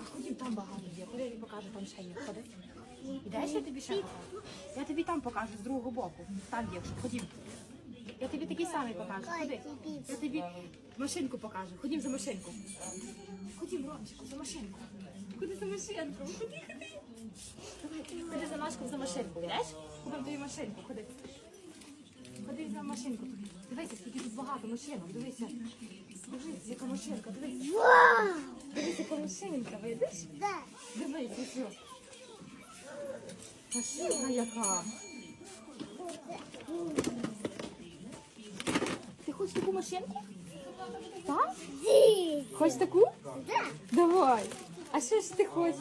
А ходім там багато є. Ходи, я тобі покажу, там ще є. Ходи. Ідеш, я тобі ще покажу. Я тобі там покажу з другого боку. Там є вже. Ходім. Я тобі такий самий покажу. Ходи. Я тобі машинку покажу. Ходім за машинку. Ходім, Ромчику, за машинку. Ходи за машинку. Ходи, ходи. Ходи за Машку за машинку, йдеш? Купимо тобі машинку, ходи. Ходи за машинку. Дивися, скільки тут багато машинок. Дивися. Дивись, яка машинка, дивись. Дивись, яка машинка, видиш? Дивись, ось. ось. Машинка яка. Ти хочеш таку машинку? Так? Хочеш таку? Давай. А що ж ти хочеш?